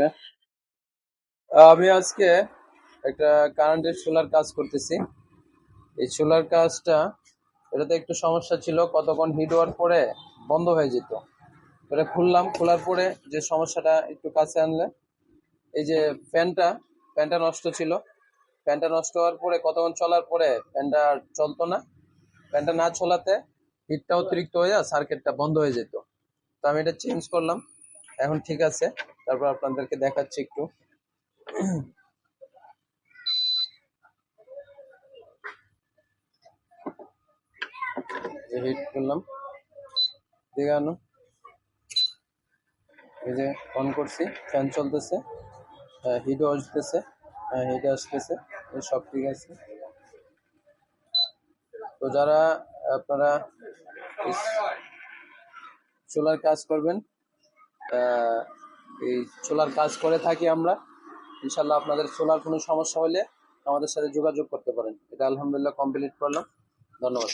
ওকে আমি আজকে একটা কারেন্টের সোলার কাজ করতেছি। এই সোলার কাজটা, এটাতে একটু সমস্যা ছিল, কতক্ষণ হিট হওয়ার পরে বন্ধ হয়ে যেত। এটা খুললাম, খোলার পরে যে সমস্যাটা একটু কাছে আনলে, এই যে ফ্যানটা ফ্যানটা নষ্ট ছিল। ফ্যানটা নষ্ট হওয়ার পরে, কতক্ষণ চলার পরে ফ্যানটা চলতো না। ফ্যানটা না চলাতে হিটটা অতিরিক্ত হয়ে সার্কিটটা বন্ধ হয়ে যেত। তো আমি এটা চেঞ্জ করলাম। এখন ঠিক আছে। তারপর আপনাদেরকে দেখাচ্ছি একটু। হিট করলাম। দিকে আনো। এই যে অন করছি ফ্যান চলতেছে হিটও আসতেছে হিট আসতেছে সব ঠিক আছে। তো যারা আপনারা সোলার কাজ করবেন এই সোলার কাজ করে থাকি আমরা। ইনশাল্লাহ আপনাদের সোলার কোনো সমস্যা হলে আমাদের সাথে যোগাযোগ করতে পারেন। এটা আলহামদুলিল্লাহ কমপ্লিট করলাম। ধন্যবাদ।